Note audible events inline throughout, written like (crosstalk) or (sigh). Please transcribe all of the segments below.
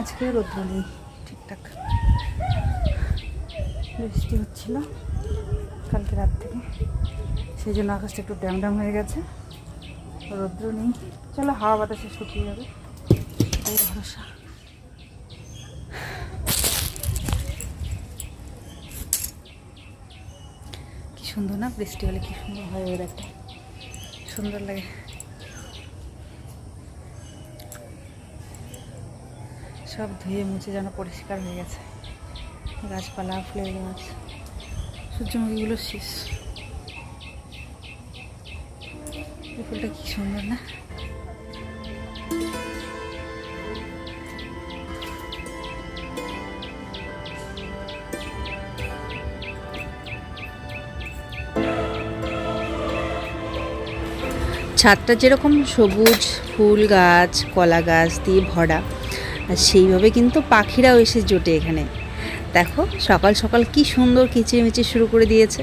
আজকে রৌদ্র নেই ঠিকঠাক। বৃষ্টি হচ্ছিল কালকে রাত থেকে। সেই জন্য আকাশটা একটু ড্যাম ড্যাম হয়ে গেছে। রৌদ্র নেই। চলো, হাওয়া বাতাসে শুকিয়ে যাবে। এই ভরসা। কি সুন্দর না বৃষ্টি হলে কি সুন্দর হয় ওয়েদারটা সুন্দর লাগে। সব ধুয়ে মুছে যেন পরিষ্কার হয়ে গেছে। গাছপালা, ফুলের গাছ, সূর্যমুখীগুলো শেষ। এই ফুলটা কি সুন্দর না? ছাদটা যেরকম সবুজ ফুল গাছ, কলা গাছ দিয়ে ভরা আর সেইভাবে কিন্তু পাখিরাও এসে জোটে এখানে। দেখো, সকাল সকাল কি সুন্দর কিচিরমিচির শুরু করে দিয়েছে।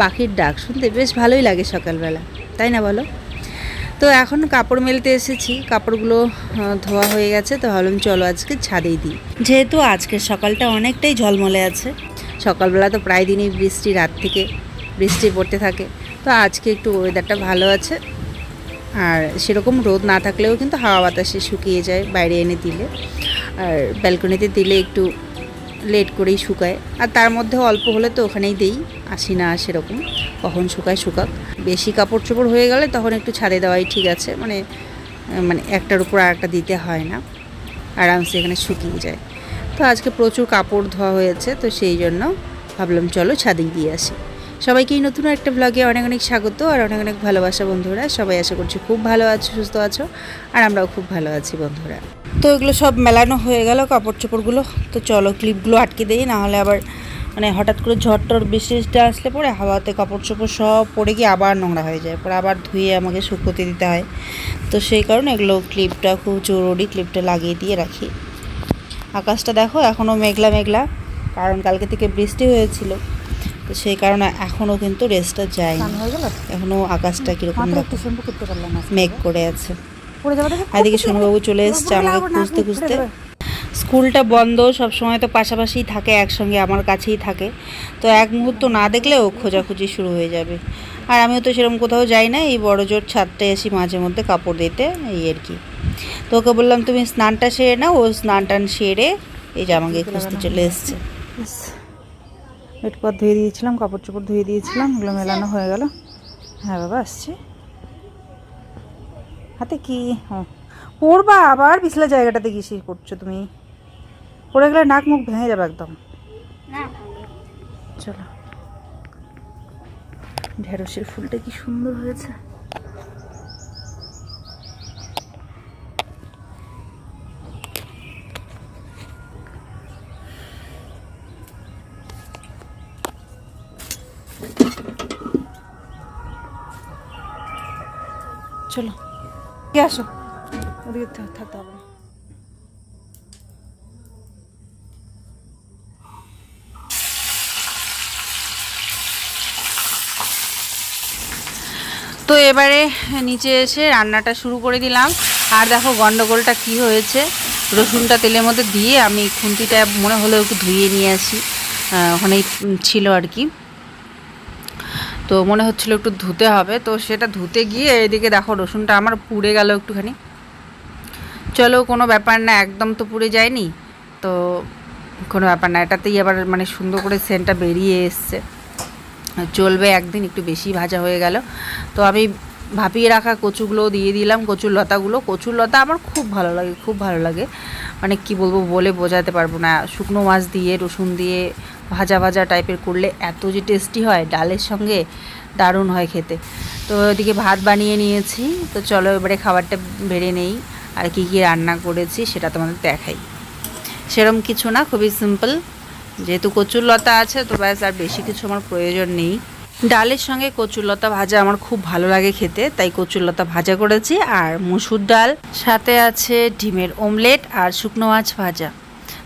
পাখির ডাক শুনতে বেশ ভালোই লাগে সকালবেলা, তাই না বলো? তো এখন কাপড় মেলতে এসেছি, কাপড়গুলো ধোয়া হয়ে গেছে, তো ভাবলাম চলো আজকে ছাদেই দিই। যেহেতু আজকের সকালটা অনেকটাই ঝলমলে আছে, সকালবেলা তো প্রায় দিনই বৃষ্টি, রাত থেকে বৃষ্টি পড়তে থাকে, তো আজকে একটু ওয়েদারটা ভালো আছে। আর সেরকম রোদ না থাকলেও কিন্তু হাওয়া বাতাসে শুকিয়ে যায় বাইরে এনে দিলে। আর ব্যালকনিতে দিলে একটু লেট করেই শুকায়। আর তার মধ্যে অল্প হলে তো ওখানেই দেই, আসি না সেরকম। কখন শুকায়, শুকাক। বেশি কাপড় চোপড় হয়ে গেলে তখন একটু ছাদে দেওয়াই ঠিক আছে। মানে মানে একটার উপর আর একটা দিতে হয় না। আরামসে এখানে শুকিয়ে যায়। তো আজকে প্রচুর কাপড় ধোয়া হয়েছে, তো সেই জন্য ভাবলাম চলো ছাদেই দিয়ে আসি। সবাইকেই নতুন একটা ব্লগে অনেক অনেক স্বাগত আর অনেক অনেক ভালোবাসা বন্ধুরা। সবাই আশা করছি খুব ভালো আছো, সুস্থ আছো। আর আমরাও খুব ভালো আছি বন্ধুরা। তো এগুলো সব মেলানো হয়ে গেল কাপড় চোপড়গুলো তো চলো ক্লিপগুলো আটকে দিই না হলে আবার মানে হঠাৎ করে ঝড় টর বৃষ্টিটা আসলে পরে হাওয়াতে কাপড় চোপড় সব পড়ে গিয়ে আবার নোংরা হয়ে যায় পরে আবার ধুয়ে আমাকে শুকোতে দিতে হয়। তো সেই কারণে এগুলো ক্লিপটা খুব জরুরি ক্লিপটা লাগিয়ে দিয়ে রাখি। আকাশটা দেখো এখনও মেঘলা মেঘলা কারণ কালকে থেকে বৃষ্টি হয়েছিল। তো সেই কারণে এখনও কিন্তু রেস্টটা যায়নি। গেল? এখনও আকাশটা কীরকম মেঘ করে আছে। এদিকে সোনুবাবু চলে এসছে আমাকে খুঁজতে খুঁজতে। স্কুলটা বন্ধ সব সময় তো পাশাপাশিই থাকে একসঙ্গে আমার কাছেই থাকে। তো এক মুহূর্ত না দেখলেও খোঁজাখুঁজি শুরু হয়ে যাবে। আর আমিও তো সেরকম কোথাও যাই না এই বড় জোর ছাদটা এসি মাঝে মধ্যে কাপড় দিতে এই আর কি। তো ওকে বললাম তুমি স্নানটা সেরে নাও ও স্নান টান সেরে এই যে আমাকে খুঁজতে চলে এসছে। এরপর ধুয়ে দিয়েছিলাম কাপড় চোপড় ধুয়ে দিয়েছিলাম এগুলো মেলানো হয়ে গেল। হ্যাঁ বাবা আসছে। হাতে কি? পড়বা আবার পিছলা জায়গাটাতে গিয়ে করছ তুমি। পড়ে গেলে নাক মুখ ভেঙে যাবে একদম। চলো। ঢেঁড়সের ফুলটা কি সুন্দর হয়েছে। চলো। কে আসো। ওদিকে থাকতে হবে। তো এবারে নিচে এসে রান্নাটা শুরু করে দিলাম। আর দেখো গন্ডগোলটা কি হয়েছে। রসুনটা তেলের মধ্যে দিয়ে আমি খুন্তিটা মনে হলো একটু ধুয়ে নিয়ে আসি। ওখানেই ছিল আর কি। তো মনে হচ্ছিল একটু ধুতে হবে, তো সেটা ধুতে গিয়ে এদিকে দেখো রসুনটা আমার পুড়ে গেল একটুখানি। চলো কোনো ব্যাপার না, একদম তো পুড়ে যায়নি। তো কোনো ব্যাপার না, এটাতেই আবার মানে সুন্দর করে সেন্টটা বেরিয়ে এসছে। চলবে, একদিন একটু বেশি ভাজা হয়ে গেল। তো আমি ভাপিয়ে রাখা কচুগুলো দিয়ে দিলাম, কচুর লতাগুলো। কচুর লতা আমার খুব ভালো লাগে, খুব ভালো লাগে। মানে কি বলব বলে বোঝাতে পারব না। শুকনো মাছ দিয়ে, রসুন দিয়ে ভাজা ভাজা টাইপের করলে এত যে টেস্টি হয়, ডালের সঙ্গে দারুণ হয় খেতে। তো ওদিকে ভাত বানিয়ে নিয়েছি। তো চলো এবারে খাবারটা বেড়ে নেই। আর কি কি রান্না করেছি সেটা তোমাদের দেখাই। সেরম কিছু না, খুবই সিম্পল যেহেতু কচুর লতা আছে, তো ব্যাস আর বেশি কিছু আমার প্রয়োজন নেই। ডালের সঙ্গে কচুরলতা ভাজা আমার খুব ভালো লাগে খেতে, তাই কচুরলতা ভাজা করেছি। আর মুসুর ডাল, সাথে আছে ডিমের অমলেট আর শুকনো মাছ ভাজা।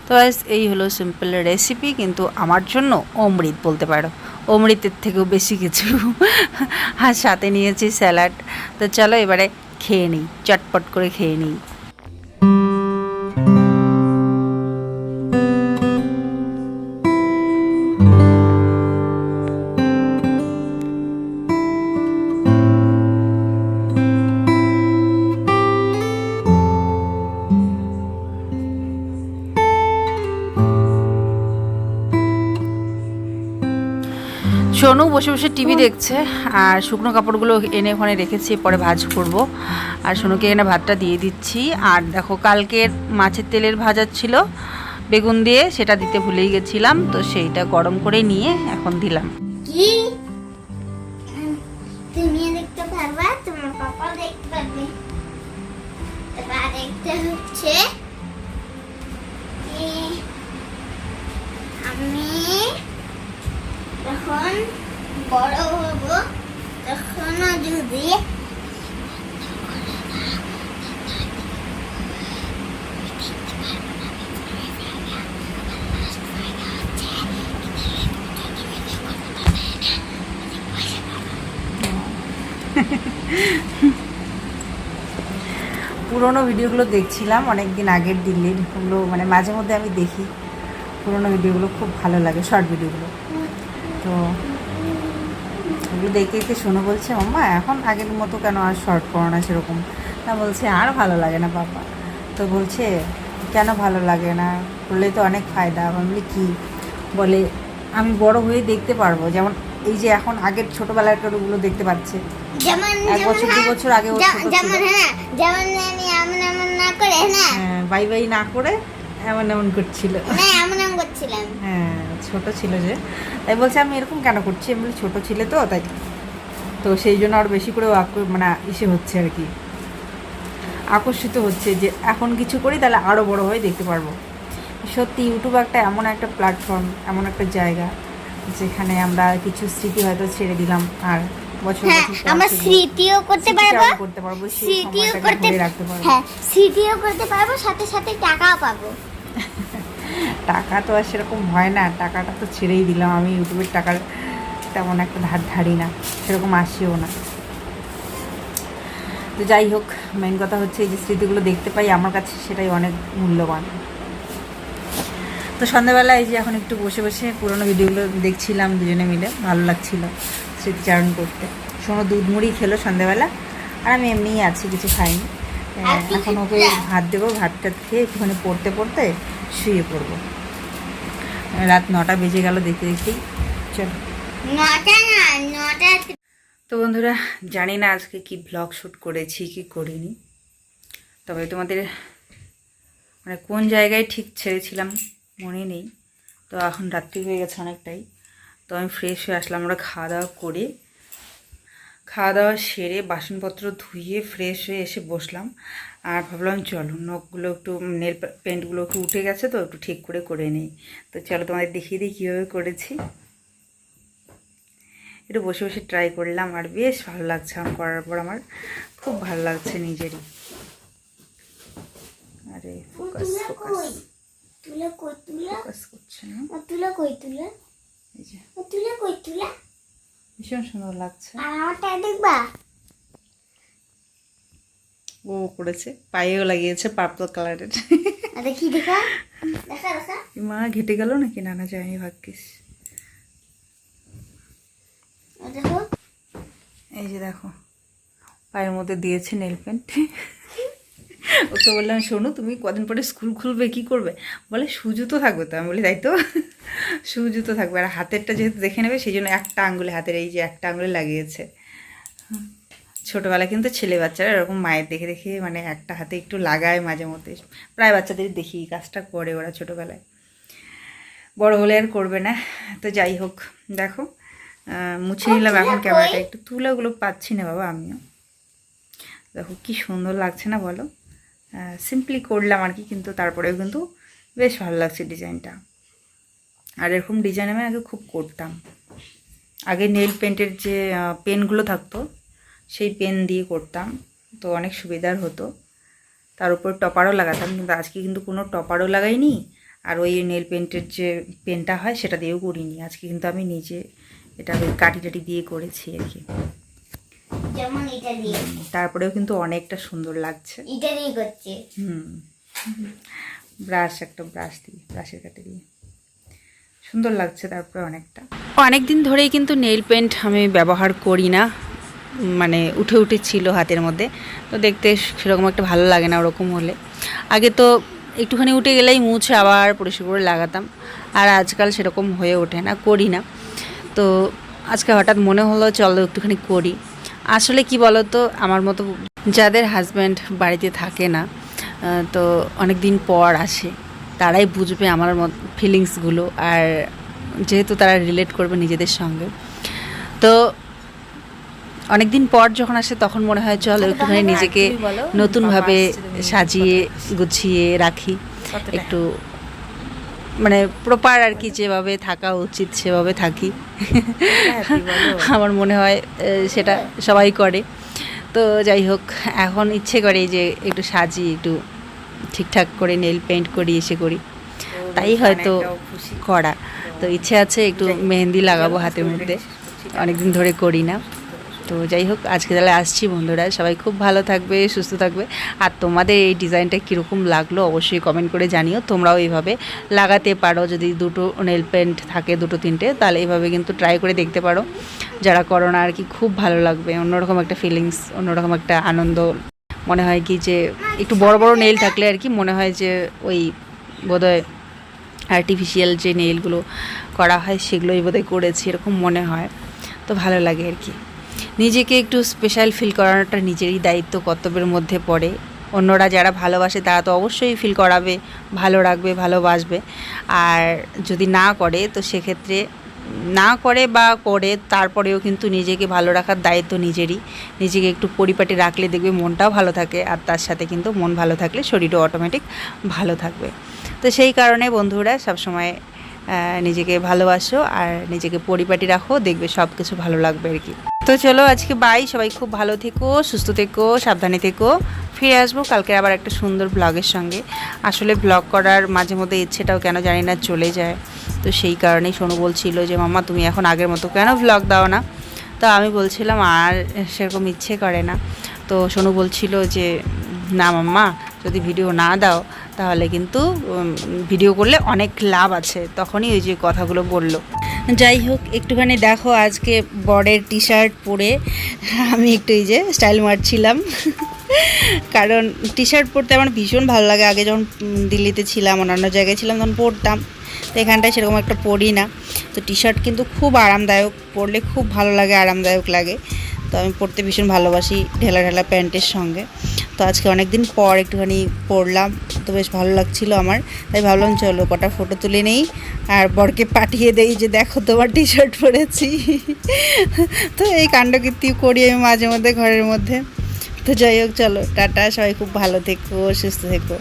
তো এই হলো সিম্পল রেসিপি কিন্তু আমার জন্য অমৃত বলতে পারো। অমৃতের থেকেও বেশি কিছু। আর সাথে নিয়েছি স্যালাড। তো চলো এবারে খেয়ে নিই, চটপট করে খেয়ে নিই। সোনু বসে বসে টিভি দেখছে, আর শুকনো কাপড়গুলো এনে ওখানে রেখেছি পরে ভাজ করব। আর সোনুকে এনে ভাতটা দিয়ে দিচ্ছি। আর দেখো কালকের মাছের তেলের ভাজা ছিল, বেগুন দিয়ে সেটা দিতে ভুলেই গেছিলাম, তো সেইটা গরম করে নিয়ে এখন দিলাম। আমি যখন বড় হব যদি পুরোনো ভিডিওগুলো দেখছিলাম অনেক দিন আগের দিল্লির, ওগুলো মানে মাঝে মধ্যে আমি দেখি। পুরোনো ভিডিওগুলো খুব ভালো লাগে শর্ট ভিডিওগুলো। তো ওগুলো দেখতে দেখতে শোনো বলছে মাম্মা এখন আগের মতো কেন আর শর্ট করো না সেরকম? তা বলছে আর ভালো লাগে না বাবা তো বলছে কেন ভালো লাগে না? করলে তো অনেক ফায়দা। আমি কী? বলে আমি বড় হয়ে দেখতে পারব। যেমন এই যে এখন আগের ছোটোবেলার ওগুলো দেখতে পাচ্ছে। যেমন এক বছর দু হ্যাঁ, বছর আগে। যেমন হ্যাঁ যেমন আমি এমন এমন না করে হ্যাঁ। হ্যাঁ, বাই বাই না করে এমন এমন করছিল। না এমন এমন করছিলাম। হ্যাঁ। ছোট ছিল যে। তাই বলছে আমি এরকম কেন করছি? আমি বলি ছোট ছিলে তো তাই তো সেই জন্য আরও বেশি করে মানে ইসে হচ্ছে আর কি। আকর্ষিত হচ্ছে যে এখন কিছু করি তাহলে আরও বড় হয়ে দেখতে পারব। সত্যি ইউটিউব একটা এমন একটা প্ল্যাটফর্ম এমন একটা জায়গা যেখানে আমরা কিছু স্মৃতি হয়তো ছেড়ে দিলাম আর বছর হ্যাঁ আমরা স্মৃতিও করতে পারব করতে পারব স্মৃতিও করতে রাখতে পারব। হ্যাঁ স্মৃতিও করতে পারব সাথে সাথে টাকাও পাবো। (laughs) টাকা তো আর সেরকম হয় না টাকাটা তো ছেড়েই দিলাম। আমি ইউটিউবের টাকার তেমন একটা ধার ধারি না সেরকম আসিও না। তো যাই হোক মেন কথা হচ্ছে এই যে স্মৃতিগুলো দেখতে পাই আমার কাছে সেটাই অনেক মূল্যবান। তো সন্ধ্যাবেলা এই যে এখন একটু বসে বসে পুরোনো ভিডিওগুলো দেখছিলাম দুজনে মিলে ভালো লাগছিল স্মৃতিচারণ করতে। শোনো দুধ মুড়ি খেলো সন্ধ্যাবেলা আর আমি এমনিই আছি কিছু খাইনি। এখন ওকে ভাত দেবো ভাতটা খেয়ে একটুখানি পড়তে পড়তে শুয়ে পড়ব। রাত নটা বেজে গেল দেখতে দেখতেই। চলো। তো বন্ধুরা জানি না আজকে কি ব্লগ শ্যুট করেছি কি করিনি। তবে তোমাদের মানে কোন জায়গায় ঠিক ছেড়েছিলাম মনে নেই। তো এখন রাত্রি হয়ে গেছে অনেকটাই। তো আমি ফ্রেশ হয়ে আসলাম আমরা খাওয়া দাওয়া করে খাওয়া দাওয়া সেরে বাসনপত্র ধুয়ে ফ্রেশ হয়ে এসে বসলাম। আর ভাবলাম চলো নখগুলো একটু নেল পেন্টগুলো একটু উঠে গেছে তো একটু ঠিক করে করে নেই। তো চলো তোমাদের দেখিয়ে দিই কীভাবে করেছি। একটু বসে বসে ট্রাই করলাম আর বেশ ভালো লাগছে আমার করার পর আমার। খুব ভালো লাগছে নিজেরই। আরে ফোকাস ফোকাস তুলা কই তুলা? ফোকাস করছে না। তুলা কই তুলা? এই যে। তুলা কই তুলা? ভীষণ সুন্দর লাগছে। আর আমারটা দেখবা? ও করেছে পায়েও লাগিয়েছে পার্পল কালারের দেখি দেখা। দেখা দেখা। মা ঘেটে গেল নাকি? নানা যায়নি ভাগ্যিস। দেখো। এই যে দেখো পায়ের মধ্যে দিয়েছে নেল পেন্ট (laughs) ওকে বললাম শোনো তুমি কদিন পরে স্কুল খুলবে কি করবে? বলে সুজুতো থাকবে তো। আমি বলি তাই তো? সুজুতো থাকবে। আর হাতেরটা যেহেতু দেখে নেবে সেই জন্য একটা আঙ্গুলে হাতের এই যে একটা আঙুলে লাগিয়েছে। ছোটোবেলায় কিন্তু ছেলে বাচ্চারা এরকম মায়ের দেখে দেখে মানে একটা হাতে একটু লাগায় মাঝে মধ্যে। প্রায় বাচ্চাদের দেখি কাজটা করে ওরা ছোটোবেলায়। বড় হলে আর করবে না। তো যাই হোক দেখো মুছে নিলাম এখন ক্যামেরাটা। একটু তুলাগুলো পাচ্ছি না বাবা আমিও। দেখো কি সুন্দর লাগছে না বলো? সিম্পলি করলাম আর কি, কিন্তু তারপরেও কিন্তু বেশ ভালো লাগছে ডিজাইনটা। আর এরকম ডিজাইন আমি আগে খুব করতাম। আগে নেল পেন্টের যে পেনগুলো থাকতো, সেই পেন দিয়ে করতাম, তো অনেক সুবিধার হতো। তার উপর টপারও লাগাতাম, কিন্তু আজকে কিন্তু কোনো টপারও লাগাইনি, আর ওই নেল পেন্টের যে পেনটা হয়, সেটা দিয়েও করিনি। আজকে কিন্তু আমি নিজে এটা কাটি টাটি দিয়ে করেছি আর কি। যেমন এটা দিয়ে তারপরেও কিন্তু অনেকটা সুন্দর লাগছে। এটা দিয়ে করছে। হুম ব্রাশ একটা ব্রাশ দিয়ে ব্রাশের কাটে দিয়ে। সুন্দর লাগছে তারপরে অনেকটা। অনেক দিন ধরেই কিন্তু নেল পেন্ট আমি ব্যবহার করি না মানে উঠে উঠে ছিল হাতের মধ্যে। তো দেখতে সেরকম একটা ভালো লাগে না ওরকম হলে। আগে তো একটুখানি উঠে গেলেই মুছে আবার পরিষ্কার করে লাগাতাম। আর আজকাল সেরকম হয়ে ওঠে না করি না। তো আজকে হঠাৎ মনে হলো চলো একটুখানি করি। আসলে কি বলো তো আমার মতো যাদের হাজব্যান্ড বাড়িতে থাকে না তো অনেক দিন পর আসে তারাই বুঝবে আমার মত ফিলিংসগুলো আর যেহেতু তারা রিলেট করবে নিজেদের সঙ্গে। তো অনেক দিন পর যখন আসে তখন মনে হয় চলো একটুখানি নিজেকে নতুনভাবে সাজিয়ে গুছিয়ে রাখি একটু মানে প্রপার আর কি যেভাবে থাকা উচিত সেভাবে থাকি। আমার মনে হয় সেটা সবাই করে। তো যাই হোক এখন ইচ্ছে করে যে একটু সাজি একটু ঠিকঠাক করে নেল পেন্ট করি এসে করি। তাই হয়তো করা। তো ইচ্ছে আছে একটু মেহেন্দি লাগাবো হাতের মধ্যে। অনেকদিন ধরে করি না। তো যাই হোক, আজকে তাহলে আসছি বন্ধুরা। সবাই খুব ভালো থাকবে, সুস্থ থাকবে। আর তোমাদের এই ডিজাইনটা কীরকম লাগল অবশ্যই কমেন্ট করে জানিও। তোমরাও এইভাবে লাগাতে পারো, যদি দুটো নেল পেন্ট থাকে, দুটো তিনটে, তাহলে এইভাবে কিন্তু ট্রাই করে দেখতে পারো। যারা করো না আর কি, খুব ভালো লাগবে। অন্যরকম একটা ফিলিংস অন্যরকম একটা আনন্দ। মনে হয় কি যে, একটু বড় বড় নেল থাকলে আর কি, মনে হয় যে ওই বোধহয় আর্টিফিশিয়াল যে নেইলগুলো করা হয়, সেগুলোই বোধহয় করেছি, এরকম মনে হয়। তো ভালো লাগে আর কি। নিজেকে একটু স্পেশাল ফিল করানোটা নিজেরই দায়িত্ব, কর্তব্যের মধ্যে পড়ে। অন্যরা যারা ভালোবাসে তারা তো অবশ্যই ফিল করাবে, ভালো রাখবে, ভালোবাসবে। আর যদি না করে, তো সেক্ষেত্রে না করে বা করে তারপরেও কিন্তু নিজেকে ভালো রাখার দায়িত্ব নিজেরই। নিজেকে একটু পরিপাটি রাখলে দেখবে মনটাও ভালো থাকে আর তার সাথে কিন্তু মন ভালো থাকলে শরীরও অটোমেটিক ভালো থাকবে। তো সেই কারণে বন্ধুরা সবসময় নিজেকে ভালোবাসো আর নিজেকে পরিপাটি রাখো, দেখবে সব কিছু ভালো লাগবে আর কি। তো চলো আজকে বাই সবাই খুব ভালো থেকো, সুস্থ থেকো, সাবধানে থেকো। ফিরে আসব কালকে আবার একটা সুন্দর ব্লগের সঙ্গে। আসলে ব্লগ করার মাঝে মধ্যে ইচ্ছেটাও কেন জানি না চলে যায়। তো সেই কারণেই সোনু বলছিল যে মামা তুমি এখন আগের মতো কেন ব্লগ দাও না? তো আমি বলছিলাম, আর সেরকম ইচ্ছে করে না। তো সোনু বলছিল যে, না মাম্মা, যদি ভিডিও না দাও, তাহলে কিন্তু ভিডিও করলে অনেক লাভ আছে। তখনই ওই যে কথাগুলো বলল। যাই হোক, একটুখানি দেখো আজকে বরের টি শার্ট পরে। আমি একটু এই যে স্টাইল মারছিলাম। কারণ টি শার্ট পরতে আমার ভীষণ ভালো লাগে। আগে যখন দিল্লিতে ছিলাম, অন্যান্য জায়গায় ছিলাম, তখন পরতাম। তো এখানটায় সেরকম একটা পরি না। তো টি শার্ট কিন্তু খুব আরামদায়ক, পরলে খুব ভালো লাগে, আরামদায়ক লাগে। তো আমি পরতে ভীষণ ভালোবাসি ঢেলা ঢেলা প্যান্টের সঙ্গে। তো আজকে অনেক দিন পর একটুখানি পরলাম তো বেশ ভালো লাগছিল আমার। তাই ভাবলাম, চলো কটা ফটো তুলে নেই আর বরকে পাঠিয়ে দেই যে দেখো তোমার টি শার্ট পরেছি। তো এই কাণ্ডকীর্তি করি আমি মাঝে মধ্যে ঘরের মধ্যে। তো যাই হোক, চলো, টাটা, সবাই খুব ভালো থেকো, সুস্থ থেকো।